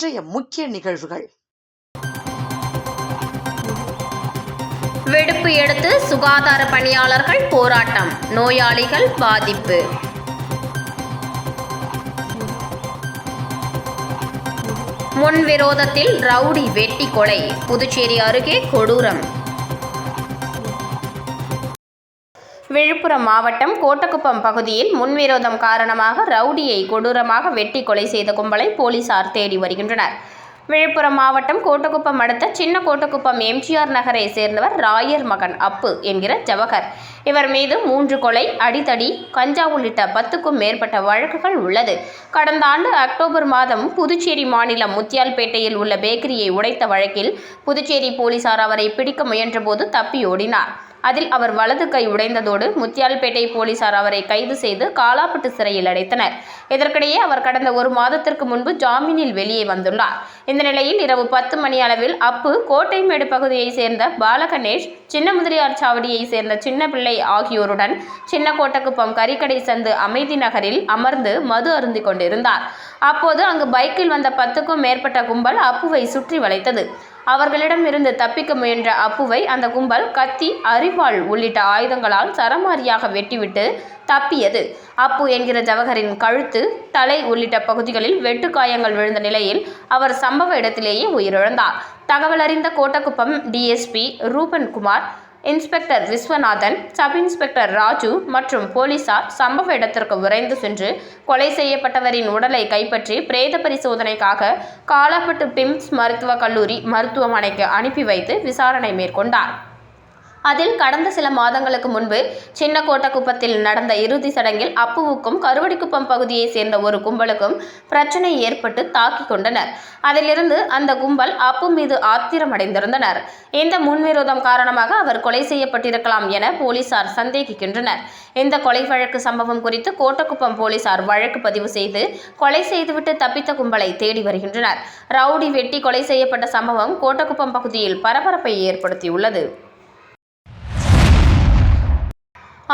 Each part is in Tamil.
இன்றைய முக்கிய நிகழ்வுகள். வெடிப்பு எடுத்து சுகாதார பணியாளர்கள் போராட்டம் நோயாளிகள் பாதிப்பு. முன்விரோதத்தில் ரவுடி வெட்டி கொலை புதுச்சேரி அருகே கொடூரம். விழுப்புரம் மாவட்டம் கோட்டக்குப்பம் பகுதியில் முன்விரோதம் காரணமாக ரவுடியை கொடூரமாக வெட்டி கொலை செய்த கும்பலை போலீசார் தேடி வருகின்றனர். விழுப்புரம் மாவட்டம் கோட்டக்குப்பம் அடுத்த சின்ன கோட்டக்குப்பம் எம்ஜிஆர் நகரை சேர்ந்தவர் ராயர் மகன் அப்பு என்கிற ஜவஹர். இவர் மீது மூன்று கொலை அடிதடி கஞ்சா உள்ளிட்ட பத்துக்கும் மேற்பட்ட வழக்குகள் உள்ளது. கடந்த ஆண்டு அக்டோபர் மாதம் புதுச்சேரி மாநிலம் முத்தியால்பேட்டையில் உள்ள பேக்கரியை உடைத்த வழக்கில் புதுச்சேரி போலீசார் அவரை பிடிக்க முயன்றபோது தப்பியோடினார் அதில் அவர் வலது கை உடைந்ததோடு முத்தியால்பேட்டை போலீசார் அவரை கைது செய்து காலாப்பட்டு சிறையில் அடைத்தனர். இதற்கிடையே அவர் கடந்த ஒரு மாதத்திற்கு முன்பு ஜாமீனில் வெளியே வந்துள்ளார். இந்த நிலையில் இரவு பத்து மணி அளவில் அப்பு கோட்டைமேடு பகுதியைச் சேர்ந்த பாலகணேஷ் சின்ன முதலியார் சாவடியை சேர்ந்த சின்ன பிள்ளை ஆகியோருடன் சின்ன கோட்டக்குப்பம் கறிக்கடை சந்து அமைதி நகரில் அமர்ந்து மது அருந்திக் கொண்டிருந்தார். அப்போது அங்கு பைக்கில் வந்த பத்துக்கும் மேற்பட்ட கும்பல் அப்புவை சுற்றி வளைத்தது. அவர்களிடம் இருந்து தப்பிக்க முயன்ற அப்புவை அந்த கும்பல் கத்தி அரிவாள் உள்ளிட்ட ஆயுதங்களால் சரமாரியாக வெட்டிவிட்டு தப்பியது. அப்பு என்கிற ஜவஹரின் கழுத்து தலை உள்ளிட்ட பகுதிகளில் வெட்டுக்காயங்கள் விழுந்த நிலையில் அவர் சம்பவ இடத்திலேயே உயிரிழந்தார். தகவலறிந்த Kottakuppam DSP Ruban Kumar inspector Viswanathan sub inspector Raju மற்றும் போலீசார் சம்பவ இடத்திற்கு விரைந்து சென்று கொலை செய்யப்பட்டவரின் உடலை கைப்பற்றி பிரேத பரிசோதனைக்காக காலாப்பட்டு பிம்ஸ் மருத்துவக் கல்லூரி மருத்துவமனைக்கு அனுப்பி வைத்து விசாரணை மேற்கொண்டார். அதில் கடந்த சில மாதங்களுக்கு முன்பு சின்ன கோட்டக்குப்பத்தில் நடந்த இறுதி சடங்கில் அப்புவுக்கும் கருவடிக்குப்பம் பகுதியை சேர்ந்த ஒரு கும்பலுக்கும் பிரச்சனை ஏற்பட்டு தாக்கிக் கொண்டனர். அதிலிருந்து அந்த கும்பல் அப்பு மீது ஆத்திரமடைந்திருந்தனர். இந்த முன்விரோதம் காரணமாக அவர் கொலை செய்யப்பட்டிருக்கலாம் என போலீசார் சந்தேகிக்கின்றனர். இந்த கொலை வழக்கு சம்பவம் குறித்து கோட்டக்குப்பம் போலீசார் வழக்கு பதிவு செய்து கொலை செய்துவிட்டு தப்பித்த கும்பலை தேடி வருகின்றனர். ரவுடி வெட்டி கொலை செய்யப்பட்ட சம்பவம் கோட்டக்குப்பம் பகுதியில் பரபரப்பை ஏற்படுத்தியுள்ளது.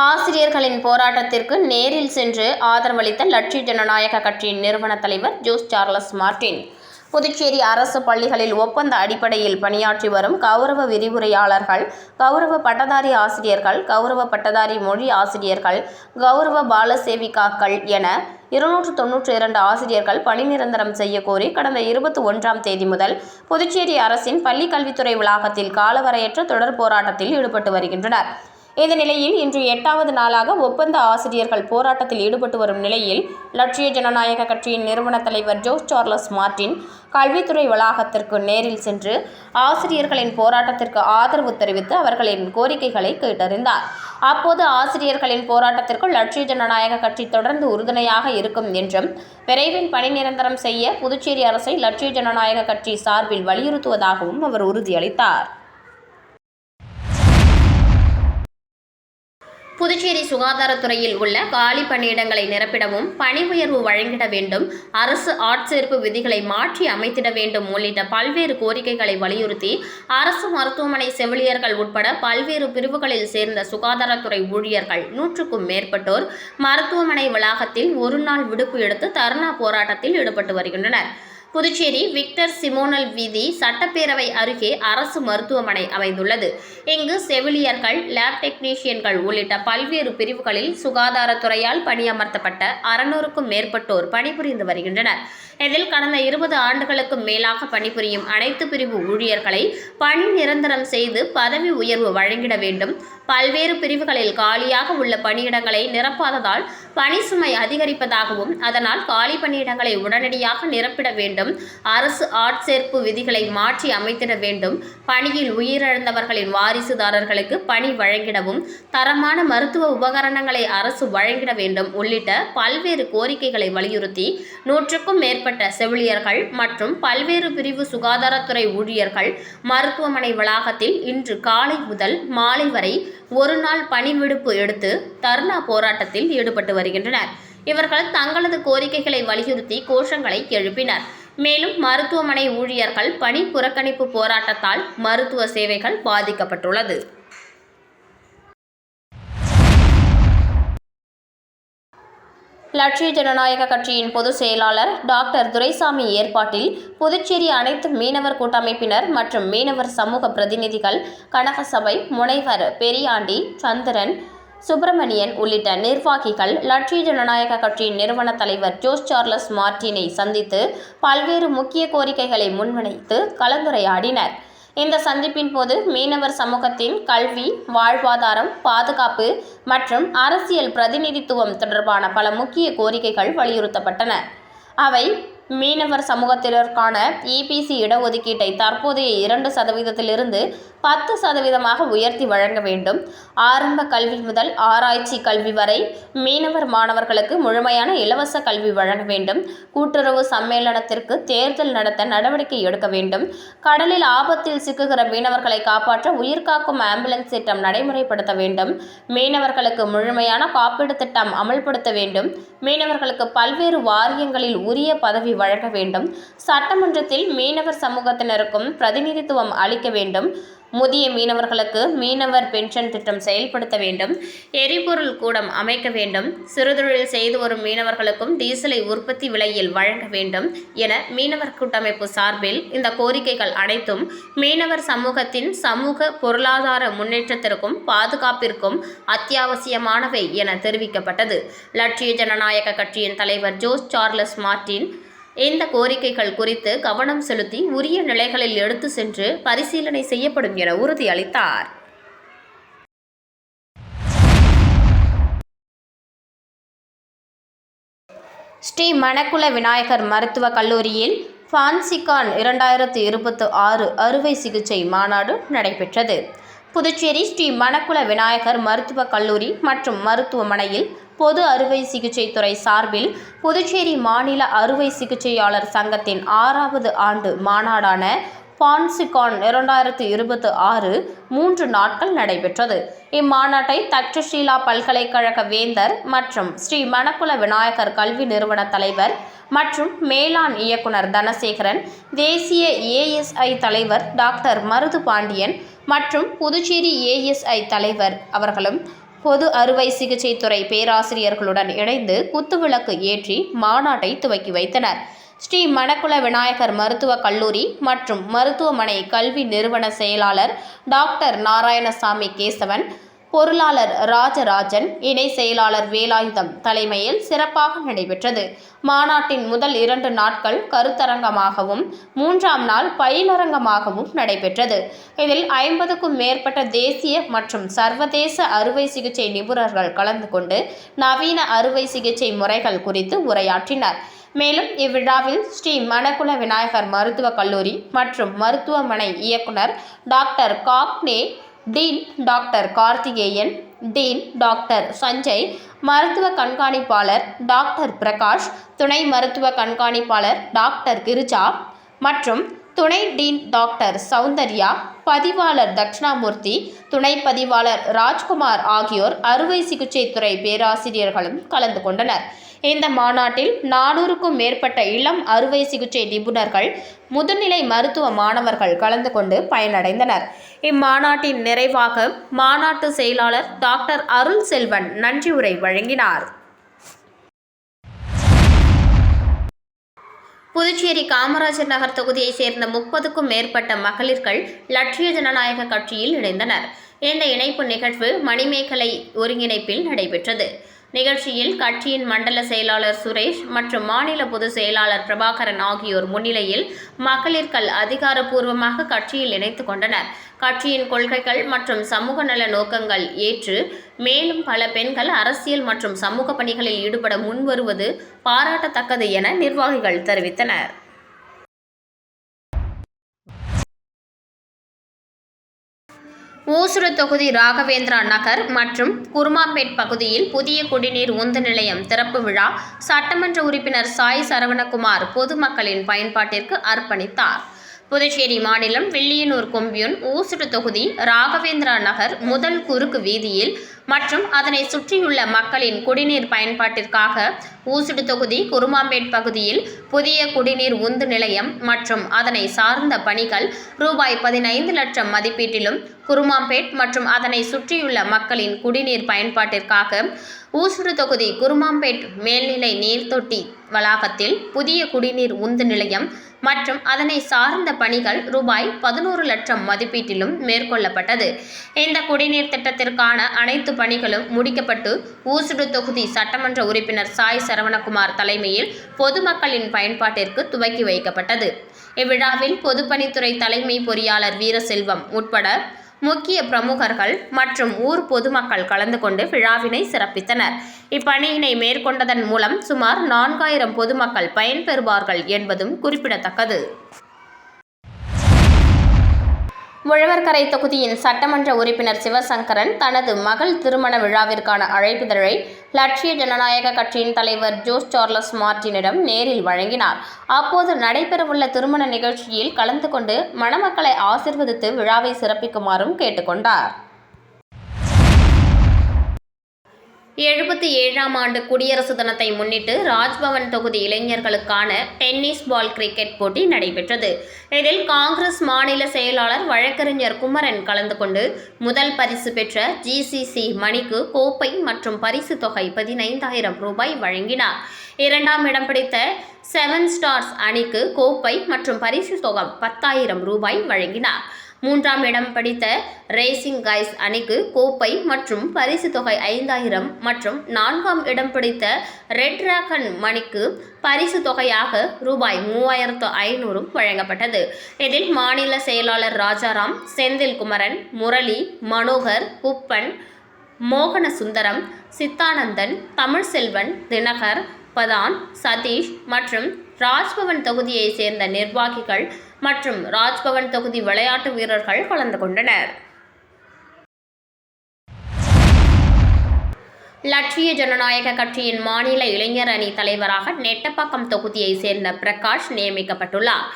ஆசிரியர்களின் போராட்டத்திற்கு நேரில் சென்று ஆதரவளித்த லட்சிய ஜனநாயக கட்சியின் நிறுவன தலைவர் ஜோஸ் சார்லஸ் மார்டின். புதுச்சேரி அரசு பள்ளிகளில் ஒப்பந்த அடிப்படையில் பணியாற்றி வரும் கௌரவ விரிவுரையாளர்கள் கௌரவ பட்டதாரி ஆசிரியர்கள் கௌரவ பட்டதாரி மொழி ஆசிரியர்கள் கௌரவ பாலசேவிகாக்கள் என இருநூற்று தொன்னூற்றி இரண்டு ஆசிரியர்கள் பணி நிரந்தரம் செய்ய கோரி கடந்த இருபத்தி ஒன்றாம் தேதி முதல் புதுச்சேரி அரசின் பள்ளிக் கல்வித்துறை வளாகத்தில் காலவரையற்ற தொடர் போராட்டத்தில் ஈடுபட்டு வருகின்றனர். இந்த நிலையில் இன்று எட்டாவது நாளாக ஒப்பந்த ஆசிரியர்கள் போராட்டத்தில் ஈடுபட்டு வரும் நிலையில் லட்சிய ஜனநாயக கட்சியின் நிறுவன தலைவர் ஜோஸ் சார்லஸ் மார்டின் கல்வித்துறை வளாகத்திற்கு நேரில் சென்று ஆசிரியர்களின் போராட்டத்திற்கு ஆதரவு தெரிவித்து அவர்களின் கோரிக்கைகளை கேட்டறிந்தார். அப்போது ஆசிரியர்களின் போராட்டத்திற்கு லட்சிய ஜனநாயக கட்சி தொடர்ந்து உறுதுணையாக இருக்கும் என்றும் விரைவில் பணி நிரந்தரம் செய்ய புதுச்சேரி அரசை லட்சிய ஜனநாயக கட்சி சார்பில் வலியுறுத்துவதாகவும் அவர் உறுதியளித்தார். புதுச்சேரி சுகாதாரத்துறையில் உள்ள காலி பணியிடங்களை நிரப்பிடவும் பணி உயர்வு வழங்கிட வேண்டும். அரசு ஆட்சேர்ப்பு விதிகளை மாற்றி அமைத்திட வேண்டும் உள்ளிட்ட பல்வேறு கோரிக்கைகளை வலியுறுத்தி அரசு மருத்துவமனை செவிலியர்கள் உட்பட பல்வேறு பிரிவுகளில் சேர்ந்த சுகாதாரத்துறை ஊழியர்கள் நூற்றுக்கும் மேற்பட்டோர் மருத்துவமனை வளாகத்தில் ஒரு நாள் விடுப்பு எடுத்து தர்ணா போராட்டத்தில் ஈடுபட்டு வருகின்றனர். புதுச்சேரி விக்டர் சிமோனல் வீதி சட்டப்பேரவை அருகே அரசு மருத்துவமனை அமைந்துள்ளது. இங்கு செவிலியர்கள் லேப் டெக்னீஷியன்கள் உள்ளிட்ட பல்வேறு பிரிவுகளில் சுகாதாரத்துறையால் பணியமர்த்தப்பட்ட அறுநூறுக்கும் மேற்பட்டோர் பணிபுரிந்து வருகின்றனர். இதில் கடந்த இருபது ஆண்டுகளுக்கும் மேலாக பணிபுரியும் அனைத்து பிரிவு ஊழியர்களை பணி நிரந்தரம் செய்து பதவி உயர்வு வழங்கிட வேண்டும். பல்வேறு பிரிவுகளில் காலியாக உள்ள பணியிடங்களை நிரப்பாததால் பணி சுமை அதிகரிப்பதாகவும் அதனால் காலி பணியிடங்களை உடனடியாக நிரப்பிட வேண்டும் அரசு ஆட்சேர்ப்பு விதிகளை மாற்றி அமைத்திட வேண்டும் பணியில் உயிரிழந்தவர்களின் வாரிசுதாரர்களுக்கு பணி வழங்கிடவும் தரமான மருத்துவ உபகரணங்களை அரசு வழங்கிட வேண்டும் உள்ளிட்ட பல்வேறு கோரிக்கைகளை வலியுறுத்தி நூற்றுக்கும் மேற்பட்ட செவிலியர்கள் மற்றும் பல்வேறு பிரிவு சுகாதாரத்துறை ஊழியர்கள் மருத்துவமனை வளாகத்தில் இன்று காலை முதல் மாலை வரை ஒரு நாள் பணி விடுப்பு எடுத்து தர்ணா போராட்டத்தில் ஈடுபட்டு வருகின்றனர். இவர்கள் தங்களது கோரிக்கைகளை வலியுறுத்தி கோஷங்களை எழுப்பினர். மேலும் மருத்துவமனை ஊழியர்கள் பணி புறக்கணிப்பு போராட்டத்தால் மருத்துவ சேவைகள் பாதிக்கப்பட்டுள்ளது. லட்சிய ஜனநாயக கட்சியின் பொதுச் செயலாளர் டாக்டர் துரைசாமி ஏற்பாட்டில் புதுச்சேரி அனைத்து மீனவர் கூட்டமைப்பினர் மற்றும் மீனவர் சமூக பிரதிநிதிகள் கனகசபை முனைவர் பெரியாண்டி சந்திரன் சுப்பிரமணியன் உள்ளிட்ட நிர்வாகிகள் லட்சிய ஜனநாயக கட்சியின் நிறுவன தலைவர் ஜோஸ் சார்லஸ் மார்டினை சந்தித்து பல்வேறு முக்கிய கோரிக்கைகளை முன்வைத்து கலந்துரையாடினர். இந்த சந்திப்பின் போது மீனவர் சமூகத்தின் கல்வி வாழ்வாதாரம் பாதுகாப்பு மற்றும் அரசியல் பிரதிநிதித்துவம் தொடர்பான பல முக்கிய கோரிக்கைகள் வலியுறுத்தப்பட்டன. அவை மீனவர் சமூகத்தினருக்கான இபிசி இடஒதுக்கீட்டை தற்போதைய இரண்டு சதவீதத்திலிருந்து பத்து சதவீதமாக உயர்த்தி வழங்க வேண்டும். ஆரம்ப கல்வி முதல் ஆராய்ச்சி கல்வி வரை மீனவர் மாணவர்களுக்கு முழுமையான இலவச கல்வி வழங்க வேண்டும். கூட்டுறவு சம்மேளனத்திற்கு தேர்தல் நடத்த நடவடிக்கை எடுக்க வேண்டும். கடலில் ஆபத்தில் சிக்குகிற மீனவர்களை காப்பாற்ற உயிர்காக்கும் ஆம்புலன்ஸ் திட்டம் நடைமுறைப்படுத்த வேண்டும். மீனவர்களுக்கு முழுமையான காப்பீடு திட்டம் அமல்படுத்த வேண்டும். மீனவர்களுக்கு பல்வேறு வாரியங்களில் உரிய பதவி வழங்க வேண்டும். சட்டமன்றத்தில் மீனவர் சமூகத்தினருக்கும் பிரதிநிதித்துவம் அளிக்க வேண்டும். முதிய மீனவர்களுக்கு மீனவர் பென்ஷன் திட்டம் செயல்படுத்த வேண்டும். எரிபொருள் கூடம் அமைக்க வேண்டும். சிறுதொழில் செய்து வரும் மீனவர்களுக்கும் டீசலை உற்பத்தி விலையில் வழங்க வேண்டும் என மீனவர் கூட்டமைப்பு சார்பில் இந்த கோரிக்கைகள் அனைத்தும் மீனவர் சமூகத்தின் சமூக பொருளாதார முன்னேற்றத்திற்கும் பாதுகாப்பிற்கும் அத்தியாவசியமானவை என தெரிவிக்கப்பட்டது. லட்சிய ஜனநாயக கட்சியின் தலைவர் ஜோஸ் சார்லஸ் மார்டின் இந்த கோரிக்கைகள் குறித்து கவனம் செலுத்தி உரிய நிலைகளில் எடுத்து சென்று பரிசீலனை செய்யப்படும் என உறுதியளித்தார். ஸ்ரீ மணக்குல விநாயகர் மருத்துவக் கல்லூரியில் ஃபான்சிகான் இரண்டாயிரத்து இருபத்து ஆறு அறுவை சிகிச்சை மாநாடு நடைபெற்றது. புதுச்சேரி ஸ்ரீ மணக்குல விநாயகர் மருத்துவக் கல்லூரி மற்றும் மருத்துவமனையில் பொது அறுவை சிகிச்சை துறை சார்பில் புதுச்சேரி மாநில அறுவை சிகிச்சையாளர் சங்கத்தின் ஆறாவது ஆண்டு மாநாடான பான்சிகான் இரண்டாயிரத்து இருபத்தி ஆறு மூன்று நாட்கள் நடைபெற்றது. இம்மாநாட்டை தட்சஷீலா பல்கலைக்கழக வேந்தர் மற்றும் ஸ்ரீ மணக்குல விநாயகர் கல்வி நிறுவன தலைவர் மற்றும் மேலாண் இயக்குனர் தனசேகரன் தேசிய ஏஎஸ்ஐ தலைவர் டாக்டர் மருது பாண்டியன் மற்றும் புதுச்சேரி ஏஎஸ்ஐ தலைவர் அவர்களும் பொது அறுவை சிகிச்சை துறை பேராசிரியர்களுடன் இணைந்து குத்துவிளக்கு ஏற்றி மாநாட்டை துவக்கி வைத்தனர். ஸ்ரீ மணக்குள விநாயகர் மருத்துவக் கல்லூரி மற்றும் மருத்துவமனை கல்வி நிறுவன செயலாளர் டாக்டர் நாராயணசாமி கேசவன் பொருளாளர் ராஜராஜன் இணை செயலாளர் வேலாயுதம் தலைமையில் சிறப்பாக நடைபெற்றது. மாநாட்டின் முதல் இரண்டு நாட்கள் கருத்தரங்கமாகவும் மூன்றாம் நாள் பயிலரங்கமாகவும் நடைபெற்றது. இதில் ஐம்பதுக்கும் மேற்பட்ட தேசிய மற்றும் சர்வதேச அறுவை சிகிச்சை நிபுணர்கள் கலந்து கொண்டு நவீன அறுவை சிகிச்சை முறைகள் குறித்து உரையாற்றினர். மேலும் இவ்விழாவில் ஸ்ரீ மணக்குல விநாயகர் மருத்துவக் கல்லூரி மற்றும் மருத்துவமனை இயக்குனர் doctor Gagné dean doctor Karthikeyan dean doctor Sanjay மருத்துவ கண்காணிப்பாளர் டாக்டர் பிரகாஷ் துணை மருத்துவ கண்காணிப்பாளர் டாக்டர் கிரிஜா மற்றும் துணை டீன் டாக்டர் சௌந்தர்யா பதிவாளர் தட்சிணாமூர்த்தி துணை பதிவாளர் ராஜ்குமார் ஆகியோர் அறுவை சிகிச்சை துறை பேராசிரியர்களும் கலந்து கொண்டனர். இந்த மாநாட்டில் நானூறுக்கும் மேற்பட்ட இளம் அறுவை சிகிச்சை நிபுணர்கள் முதுநிலை மருத்துவ மாணவர்கள் கலந்து கொண்டு பயனடைந்தனர். இம்மாநாட்டின் நிறைவாக மாநாட்டு செயலாளர் டாக்டர் அருள் செல்வன் நன்றியுரை வழங்கினார். புதுச்சேரி காமராஜர் நகர் தொகுதியைச் சேர்ந்த முப்பதுக்கும் மேற்பட்ட மகளிர்கள் லட்சிய ஜனநாயக கட்சியில் இணைந்தனர். இந்த இணைப்பு நிகழ்வு மணிமேகலை ஒருங்கிணைப்பில் நடைபெற்றது. நிகழ்ச்சியில் கட்சியின் மண்டல செயலாளர் சுரேஷ் மற்றும் மாநில பொதுச் செயலாளர் பிரபாகரன் ஆகியோர் முன்னிலையில் மகளிர்கள் அதிகாரப்பூர்வமாக கட்சியில் இணைத்துக் கொண்டனர். கட்சியின் கொள்கைகள் மற்றும் சமூக நல நோக்கங்கள் ஏற்று மேலும் பல பெண்கள் அரசியல் மற்றும் சமூக பணிகளில் ஈடுபட முன்வருவது பாராட்டத்தக்கது என நிர்வாகிகள் தெரிவித்தனர். ஊசுறு தொகுதி ராகவேந்திரா நகர் மற்றும் குருமாம்பேட் பகுதியில் புதிய குடிநீர் உந்து நிலையம் திறப்பு விழா சட்டமன்ற உறுப்பினர் சாய் சரவணகுமார் பொதுமக்களின் பயன்பாட்டிற்கு அர்ப்பணித்தார். புதுச்சேரி மாநிலம் வில்லியனூர் கொம்பியூன் ஊசுடு தொகுதி ராகவேந்திரா நகர் முதல் குறுக்கு வீதியில் மற்றும் அதனை சுற்றியுள்ள மக்களின் குடிநீர் பயன்பாட்டிற்காக ஊசுடு தொகுதி குருமாம்பேட் பகுதியில் புதிய குடிநீர் உந்து நிலையம் மற்றும் அதனை சார்ந்த பணிகள் ரூபாய் பதினைந்து லட்சம் மதிப்பீட்டிலும் குருமாம்பேட் மற்றும் அதனை சுற்றியுள்ள மக்களின் குடிநீர் பயன்பாட்டிற்காக ஊசுடு தொகுதி குருமாம்பேட் மேல்நிலை நீர்த்தொட்டி வளாகத்தில் புதிய குடிநீர் உந்து நிலையம் மற்றும் அதனை சார்ந்த பணிகள் ரூபாய் பதினோரு லட்சம் மதிப்பீட்டிலும் மேற்கொள்ளப்பட்டது. இந்த குடிநீர் திட்டத்திற்கான அனைத்து பணிகளும் முடிக்கப்பட்டு ஊசுடு தொகுதி சட்டமன்ற உறுப்பினர் சாய் சரவணகுமார் தலைமையில் பொதுமக்களின் பயன்பாட்டிற்கு துவக்கி வைக்கப்பட்டது. இவ்விழாவில் பொதுப்பணித்துறை தலைமை பொறியாளர் வீரசெல்வம் உட்பட முக்கிய பிரமுகர்கள் மற்றும் ஊர் பொதுமக்கள் கலந்து கொண்டு விழாவினை சிறப்பித்தனர். இப்பணியினை மேற்கொண்டதன் மூலம் சுமார் நான்காயிரம் பொதுமக்கள் பயன்பெறுவார்கள் என்பதும் குறிப்பிடத்தக்கது. உழவர்கரை தொகுதியின் சட்டமன்ற உறுப்பினர் சிவசங்கரன் தனது மகள் திருமண விழாவிற்கான அழைப்பிதழை லட்சிய ஜனநாயக கட்சியின் தலைவர் ஜோஸ் சார்லஸ் மார்டினிடம் நேரில் வழங்கினார். அப்போது நடைபெறவுள்ள திருமண நிகழ்ச்சியில் கலந்து கொண்டு மணமக்களை ஆசிர்வதித்து விழாவை சிறப்பிக்குமாறும் கேட்டுக்கொண்டார். எழுபத்தி ஏழாம் ஆண்டு குடியரசு தினத்தை முன்னிட்டு ராஜ்பவன் தொகுதி இளைஞர்களுக்கான டென்னிஸ் பால் கிரிக்கெட் போட்டி நடைபெற்றது. இதில் காங்கிரஸ் மாநில செயலாளர் வழக்கறிஞர் குமரன் கலந்து கொண்டு முதல் பரிசு பெற்ற ஜிசிசி மணிக்கு கோப்பை மற்றும் பரிசு தொகை பதினைந்தாயிரம் ரூபாய் வழங்கினார். இரண்டாம் இடம் பிடித்த செவன் ஸ்டார்ஸ் அணிக்கு கோப்பை மற்றும் பரிசு தொகை பத்தாயிரம் ரூபாய் வழங்கினார். மூன்றாம் இடம் பிடித்த ரேசிங் கைஸ் அணிக்கு கோப்பை மற்றும் பரிசு தொகை ஐந்தாயிரம் மற்றும் நான்காம் இடம் பிடித்த ரெட் டிராகன் மணிக்கு பரிசு தொகையாக ரூபாய் மூவாயிரத்து ஐநூறும் வழங்கப்பட்டது. இதில் மாநில செயலாளர் ராஜாராம் செந்தில் குமரன் முரளி மனோகர் குப்பன் மோகன சுந்தரம் சித்தானந்தன் தமிழ்செல்வன் தினகர் பதான் சதீஷ் மற்றும் ராஜ்பவன் தொகுதியைச் சேர்ந்த நிர்வாகிகள் மற்றும் ராஜ்பவன் தொகுதி விளையாட்டு வீரர்கள் கலந்து கொண்டனர். லட்சிய ஜனநாயக கட்சியின் மாநில இளைஞர் அணி தலைவராக நெட்டப்பாக்கம் தொகுதியைச் சேர்ந்த பிரகாஷ் நியமிக்கப்பட்டுள்ளார்.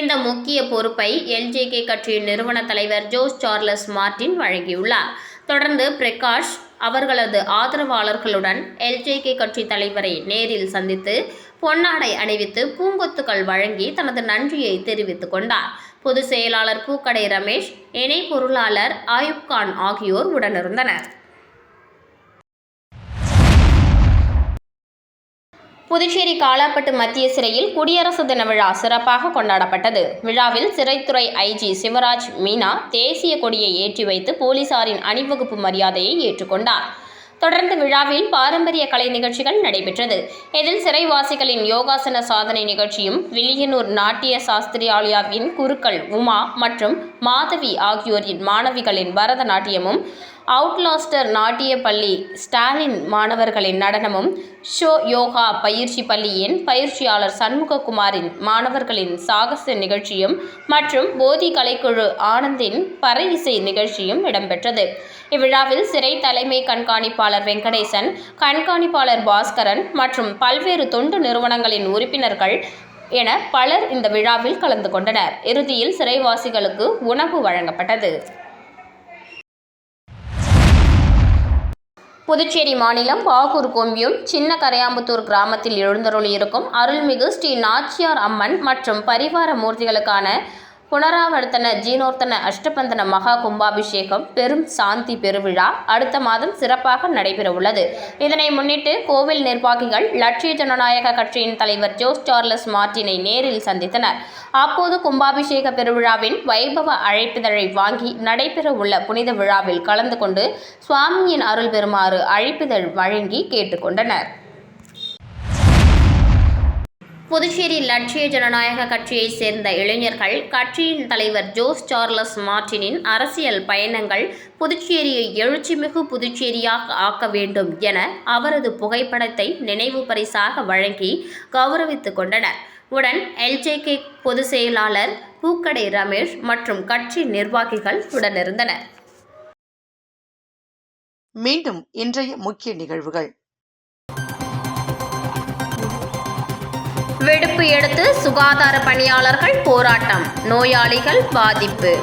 இந்த முக்கிய பொறுப்பை எல்ஜேகே கட்சியின் நிறுவன தலைவர் ஜோஸ் சார்லஸ் மார்டின் வழங்கியுள்ளார். தொடர்ந்து பிரகாஷ் அவர்களது ஆதரவாளர்களுடன் எல்ஜேகே கட்சி தலைவரை நேரில் சந்தித்து பொன்னாடை அணிவித்து பூங்கொத்துக்கள் வழங்கி தனது நன்றியை தெரிவித்துக் கொண்டார். பொதுச் செயலாளர் பூக்கடை ரமேஷ் இணை பொருளாளர் ஆயுப் கான் ஆகியோர் உடனிருந்தனர். புதுச்சேரி காலாப்பட்டு மத்திய சிறையில் குடியரசு தின விழா சிறப்பாக கொண்டாடப்பட்டது. விழாவில் சிறைத்துறை ஐஜி சிவராஜ் மீனா தேசிய கொடியை ஏற்றி வைத்து போலீசாரின் அணிவகுப்பு மரியாதையை ஏற்றுக்கொண்டார். தொடர்ந்து விழாவில் பாரம்பரிய கலை நிகழ்ச்சிகள் நடைபெற்றது. இதில் சிறைவாசிகளின் யோகாசன சாதனை நிகழ்ச்சியும் வில்லியனூர் நாட்டிய சாஸ்திரியாலயாவின் குருக்கள் உமா மற்றும் மாதவி ஆகியோரின் மாணவிகளின் பரதநாட்டியமும் அவுட்லாஸ்டர் நாட்டிய பள்ளி ஸ்டாலின் மாணவர்களின் நடனமும் ஷோ யோகா பயிற்சி பள்ளியின் பயிற்சியாளர் சண்முககுமாரின் மாணவர்களின் சாகச நிகழ்ச்சியும் மற்றும் போதி கலைக்குழு ஆனந்தின் பறை இசை நிகழ்ச்சியும் இடம்பெற்றது. இவ்விழாவில் சிறை தலைமை கண்காணிப்பாளர் வெங்கடேசன் கண்காணிப்பாளர் பாஸ்கரன் மற்றும் பல்வேறு தொண்டு நிறுவனங்களின் உறுப்பினர்கள் என பலர் இந்த விழாவில் கலந்து கொண்டனர். இறுதியில் சிறைவாசிகளுக்கு உணவு வழங்கப்பட்டது. புதுச்சேரி மாநிலம் பாகூர் கொம்பியூர் சின்ன கரையாம்புத்தூர் கிராமத்தில் எழுந்தருளியிருக்கும் அருள்மிகு ஸ்ரீ நாச்சியார் அம்மன் மற்றும் பரிவார மூர்த்திகளுக்கான புனராவர்த்தன ஜீனோர்த்தன அஷ்டபந்தன மகா கும்பாபிஷேகம் பெரும் சாந்தி பெருவிழா அடுத்த மாதம் சிறப்பாக நடைபெறவுள்ளது. இதனை முன்னிட்டு கோவில் நிர்வாகிகள் லட்சிய ஜனநாயக கட்சியின் தலைவர் ஜோஸ் சார்லஸ் மார்டினை நேரில் சந்தித்தனர். அப்போது கும்பாபிஷேக பெருவிழாவின் வைபவ அழைப்பிதழை வாங்கி நடைபெறவுள்ள புனித விழாவில் கலந்து கொண்டு சுவாமியின் அருள் பெறுமாறு அழைப்பிதழ் வழங்கி கேட்டுக்கொண்டனர். புதுச்சேரி லட்சிய ஜனநாயக கட்சியைச் சேர்ந்த இளைஞர்கள் கட்சியின் தலைவர் ஜோஸ் சார்லஸ் மார்டினின் அரசியல் பயணங்கள் புதுச்சேரியை எழுச்சிமிகு புதுச்சேரியாக ஆக்க வேண்டும் என அவரது புகைப்படத்தை நினைவு பரிசாக வழங்கி கௌரவித்துக் கொண்டனர். உடன் எல்ஜேகே பொதுச் செயலாளர் பூக்கடை ரமேஷ் மற்றும் கட்சி நிர்வாகிகள் உடனிருந்தனர். மீண்டும் இன்றைய முக்கிய நிகழ்வுகள். வெடிப்பு எடுத்து சுகாதார பணியாளர்கள் போராட்டம். நோயாளிகள் பாதிப்பு.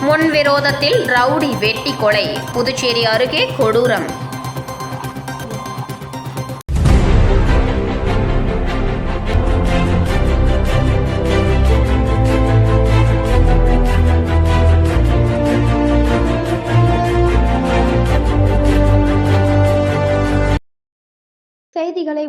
முன் விரோதத்தில் ரவுடி வெட்டி கொலை. புதுச்சேரி அருகே கொடூரம்.